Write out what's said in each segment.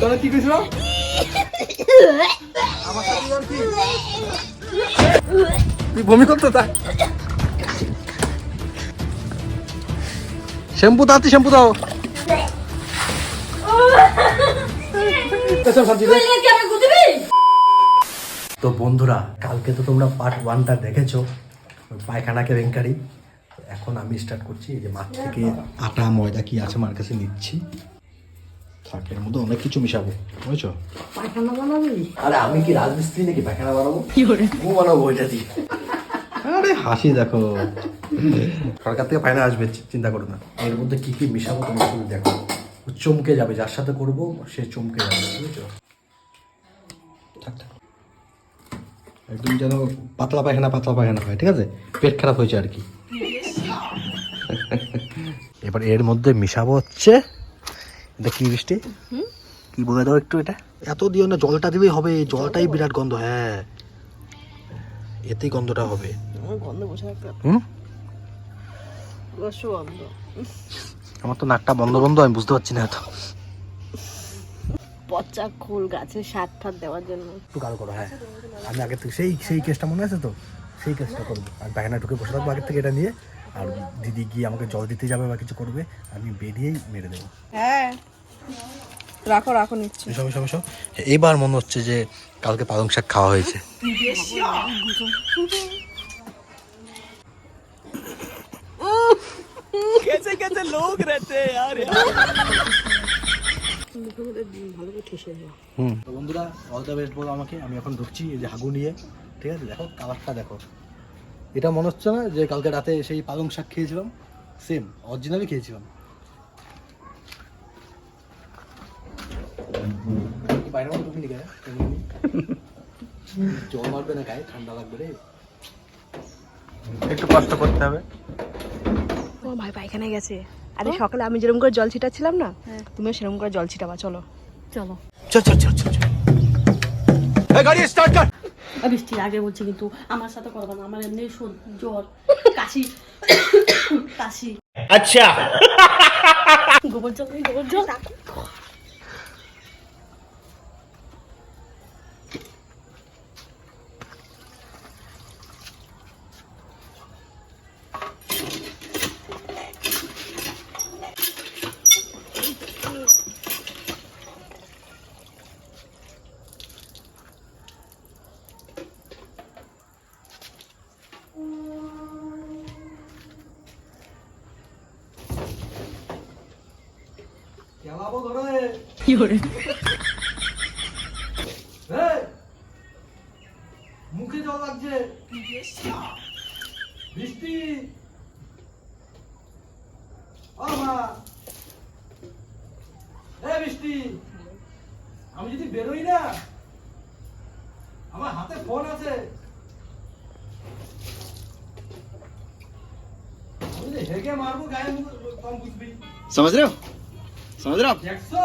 তোরা কি কইছিল? আমার সাথে আর কি? তুই বমি করতো তা? শ্যাম্পু দাও শ্যাম্পু দাও। তো বন্ধুরা কালকে তো তোমরা পার্ট ওয়ানটা দেখেছ পায়খানা কেলেঙ্কারি তো এখন আমি স্টার্ট করছি এই যে মাঠ থেকে আটা ময়দা কি আছে আমার কাছে নিচ্ছি। থাকের মধ্যে অনেক কিছু মিশাবো বুঝছ? পায়খানা বানাবি? আরে আমি কি রাজমিস্ত্রি নাকি পায়খানা বানাবো? কি করে ও বানাবো ওইটা দিয়ে। আরে হাসি দেখো। সরকার থেকে ফাইনা আসবে চিন্তা করো না। এর মধ্যে কি কি মিশাবো তোমরা শুধু দেখো। চমকে যাবে যার সাথে করব সে চমকে যাবে বুঝছ? থাক থাক। একদম যেন পাতলা পায়খানা পাতলা পায়খানা হয় ঠিক আছে? পেট খারাপ হয়েছে আর কি। এবার এর মধ্যে মিশাবো হচ্ছে কি বৃষ্টি? কি বলে দাও একটু এটা? এত দিও না জলটা দিলেই হবে জলটাই বিরাট গন্ধ হ্যাঁ। এতেই গন্ধটা হবে। গন্ধ বসে হুম? আমার তো নাকটা বন্ধ বন্ধ আমি বুঝতে পারছি না এত। পচা খোল গাছে সার ঠার দেওয়ার জন্য। একটু গাল করো হ্যাঁ। আমি আগে থেকে সেই সেই কেসটা মনে আছে তো? সেই কেসটা করব। আর বায়না ঢুকে বসে থাকব আগের থেকে এটা নিয়ে। আর দিদি গিয়ে আমাকে জল দিতে যাবে বা কিছু করবে আমি বেরিয়েই মেরে দেবো হ্যাঁ রাখো রাখো নিচ্ছি মিশো মিশো মিশো এবার মনে হচ্ছে যে কালকে পালং শাক খাওয়া হয়েছে कैसे कैसे लोग रहते हैं यार ভালো করে ঠেসে দেওয়া হুম তো বন্ধুরা অল দ্য বেস্ট বলো আমাকে আমি এখন ঢুকছি এই যে হাগু নিয়ে ঠিক আছে দেখো কালারটা দেখো এটা মনে হচ্ছে না যে কালকে রাতে সেই পালং শাক খেয়েছিলাম? সেম অরিজিনালি খেয়েছিলাম। বাইরে মতো গায়ে জল মারবে না গায়ে ঠান্ডা লাগবে রে। একটু কষ্ট করতে হবে। ও ভাই পায়খানা গেছে। আরে সকালে আমি যেরকম করে জল ছিটাচ্ছিলাম না তুমিও সেরকম করে জল ছিটাবা চলো। চলো। চল চল চল চল গাড়ি স্টার্ট কর। বৃষ্টি আগে বলছি কিন্তু আমার সাথে করবা না আমার এমনি জ্বর কাশি কাশি। আচ্ছা। গোবর জল গোবর জল। মুখে আমি যদি বেরোই না আমার হাতে ফোন আছে হেগে মারবো গায়ে কম বুঝবি। সমাজ রে সমাজ রে একশো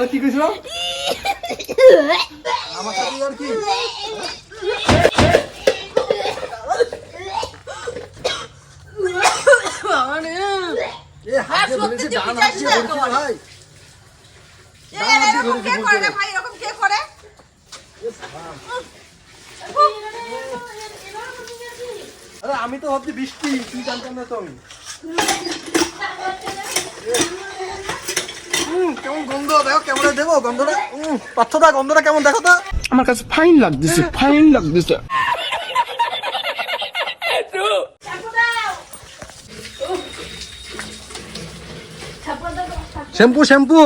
আপনারা কি কইছিল আমার সাথে আর কি? আমি তো ভাবছি বৃষ্টি তুই জানতাম না তো আমি। কেমন গন্ধ? দেখো ক্যামেরা দেবো গন্ধটা। পার্থদা গন্ধটা কেমন? দেখো তো। আমার কাছে ফাইন লাগতেছে ফাইন লাগতেছে। Shampoo shampoo.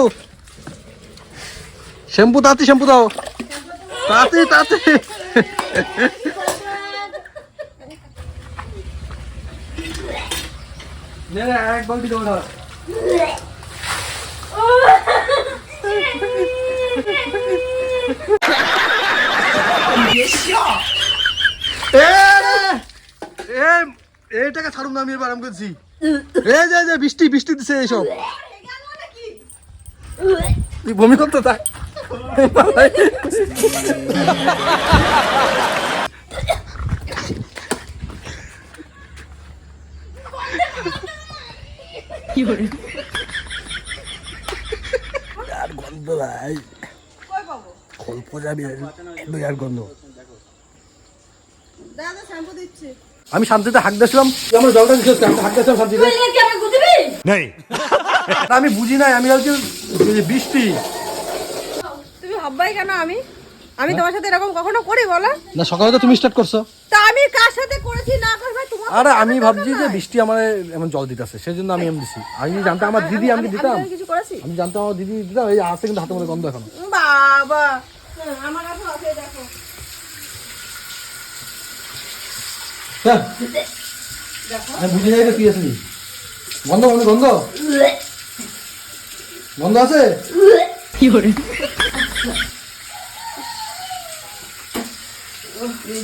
শ্যাম্পু তাড়াতাড়ি শ্যাম্পু দাও। নে নে, এক বালতি ধর এ রে, এ এইটাকে ছাড়ুন না আমি এবার আরাম করছি। এ যে যে বৃষ্টি বৃষ্টি দিছে এইসব। তুই বমি করতে থাক আর গন্ধ ভাই অল্প যাবি আর গন্ধ। আমি শান্তিতে হাঁক দিয়েছিলাম। আমার জলটা দিচ্ছিস আমি হাঁক দিয়েছিলাম শান্তিতে। না, আমি বুঝি নাই আমি ভাবছি বৃষ্টি। তুমি ভাববাই কেন আমি? আমি তোমার সাথে এরকম কখনো করি বলো? না সকালে তো তুমি স্টার্ট করছ। তা আমি কার সাথে করেছি? না করবে তোমার আরে আমি ভাবছি যে বৃষ্টি আমার এমন জল দিতেছে সেই জন্য আমি এম দিছি। আমি জানতাম আমার দিদি আমি দিতাম। আমি কিছু করেছি? আমি জানতাম আমার দিদি দিতাম এই আসে কিন্তু হাতে মধ্যে গন্ধ এখন। বাবা। আমার কাছে আছে দেখো হ্যাঁ। আমি বুঝি নাই রে তুই আসলি গন্ধ গন্ধ গন্ধ গন্ধ আছে?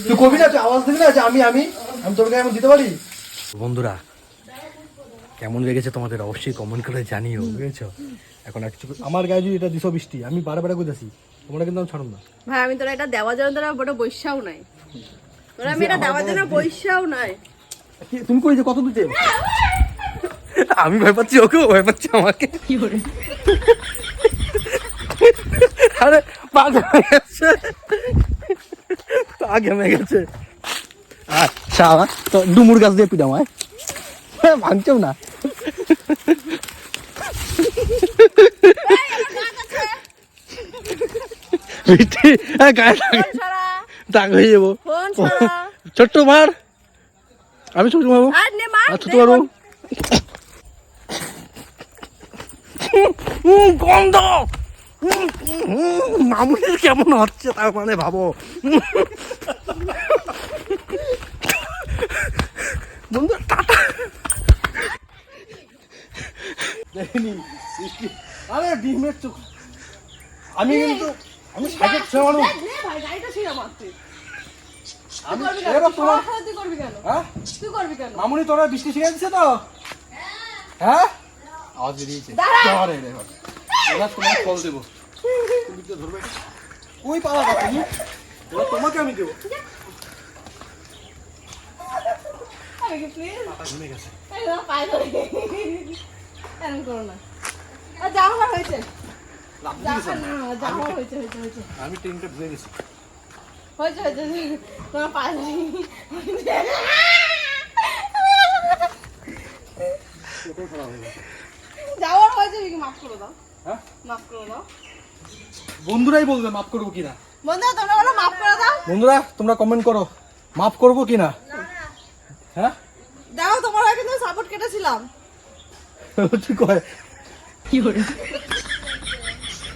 তুই কবি না তুই আওয়াজ দিবি না যে আমি আমি আমি তোর গায়ে এমন দিতে পারি? বন্ধুরা কেমন লেগেছে তোমাদের অবশ্যই কমেন্ট করে জানিও বুঝেছ? এখন আর কিছু আমার গায়ে যদি এটা দিছো বৃষ্টি আমি বারে বারে কইতাছি তোমরা কিন্তু আমি ছাড়ুন না। ভাই আমি তোরা এটা দেওয়ার জন্য তোরা বড় বৈশাও নাই। তোরা আমি এটা দেওয়ার জন্য বৈশাও নাই তুমি কই যে কত দিতে আমি ভয় পাচ্ছি ওকেও ভয় পাচ্ছি আমাকে। আরে পা ঘেমে গেছে। পা ঘেমে গেছে। আচ্ছা তো ডুমুর গাছ দিয়ে পিটাম আয়। ভাঙছেও না। হ্যাঁ, গায়ে দাগ হয়ে যাব। ছোট্ট মার। আমি ছোট মারবো। আর ছোট মারবো। গন্ধ। মামুনির কেমন হচ্ছে তার মানে ভাবো। বন্ধু টাটা। দেখিনি আরে ডিমের চোখ। আমি কিন্তু আমি সাইকেল ছেড়ে নে ভাই গাড়িটা ছিল মারতে আমি এবার তোমার তুই করবি কেন? হ্যাঁ? তুই করবি কেন? মামুনি তোরা বৃষ্টি শিখে দিচ্ছে তো? হ্যাঁ? আওয়াজ বেরিয়েছে ধরে রে। এবার তোমার ফল দেবো। তুমি তো ধরবে। ওই পাওয়া কথা তুমি এবার তোমাকে আমি দেবো। আমাকে প্লিজ পাতা ঘুমে গেছে। এই না পায়ে ধরে। এরকম করো না। আর যাও হয়েছে। আমি হয়েছে হয়েছে তোমার যাওয়ার হয়েছে নাকি? মাফ করে দাও। হ্যাঁ? মাফ করে দাও। বন্ধুরাই বলবে মাফ করব কিনা বন্ধুরা তোমরা বলো মাফ করে দাও। বন্ধুরা তোমরা কমেন্ট করো মাফ করব কিনা হ্যাঁ? দেখো তোমার কিন্তু সাপোর্ট কেটেছিলাম। কি কয় কি করে?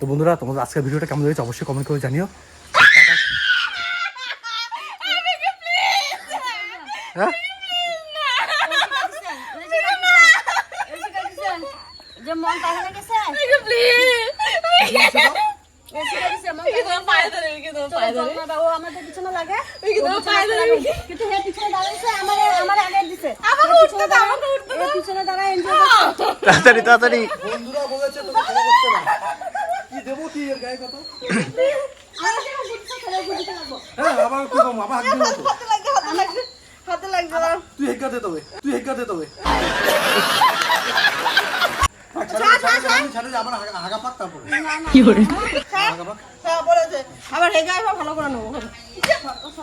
তো বন্ধুরা তোমাদের আজকের ভিডিওটা কেমন লেগেছে অবশ্যই কমেন্ট করে জানিও। হ্যাঁ যে তাহলে গেছে তোমার পায়ে ধরে তোমার পায়ে ধরে ও আমাদের পিছনে লাগে তোমার পায়ে ধরে কিন্তু হে পিছনে দাঁড়াইছে আমার আমার আগে দিছে আমাকে উঠতে দাও আমাকে উঠতে এ পিছনে দাঁড়ায় এনজয় তাড়াতাড়ি তাড়াতাড়ি। বন্ধুরা বলেছে করতে না। দেবো কি এর গায়ে কত? হ্যাঁ আবার কি কম আবার হাত দিবো লাগছে দাও তুই হেগাতে তবে তুই তবে। ছাড় ছাড়ে যে আবার হাগা- ভালো করে নেব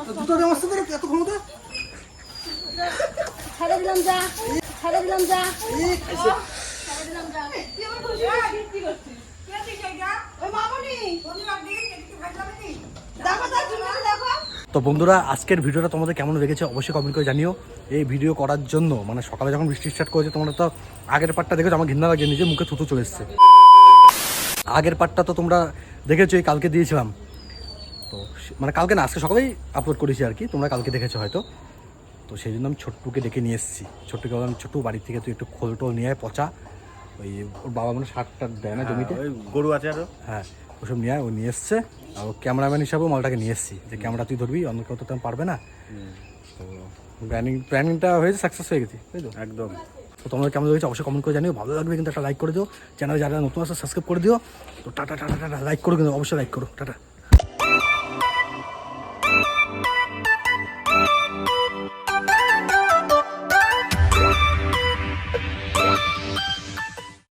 তো দুটো দিয়ে আসতে এত ক্ষমতা? ছেড়ে দিলাম যা। ছেড়ে দিলাম যা। তো বন্ধুরা, আজকের ভিডিওটা তোমাদের কেমন লেগেছে অবশ্যই কমেন্ট করে জানিও। এই ভিডিও করার জন্য মানে সকালে যখন বৃষ্টি স্টার্ট করেছে, তোমরা তো আগের পার্টটা দেখেছ, আমার ঘৃণা লাগে নিজে মুখে থুতু চলে এসছে। আগের পার্টটা তো তোমরা দেখেছ, এই কালকে দিয়েছিলাম। তো মানে কালকে না, আজকে সকালেই আপলোড করেছি আর কি, তোমরা কালকে দেখেছ হয়তো। তো সেই জন্য আমি ছোট্টুকে ডেকে নিয়ে এসেছি। ছোট্টুকে বললাম, ছোট্টু বাড়ির থেকে তুই একটু খোল টোল নিয়ে পচা। ওই ওর বাবা মানে সারটা দেয় না জমিতে। ওই গরু আছে আরও। হ্যাঁ ওসব নিয়ে ও নিয়ে এসছে। আর ও ক্যামেরাম্যান হিসাবেও মালটাকে নিয়ে এসছি। যে ক্যামেরা তুই ধরবি অন্য কেউ তো তেমন পারবে না। তো প্ল্যানিং প্ল্যানিংটা হয়েছে সাকসেস হয়ে গেছে তাই তো? একদম। তো তোমাদের কেমন হয়েছে অবশ্যই কমেন্ট করে জানিও। ভালো লাগবে কিন্তু একটা লাইক করে দিও। চ্যানেল যারা নতুন আছে সাবস্ক্রাইব করে দিও। তো টাটা টাটা টাটা লাইক করো কিন্তু অবশ্যই লাইক করো। টাটা।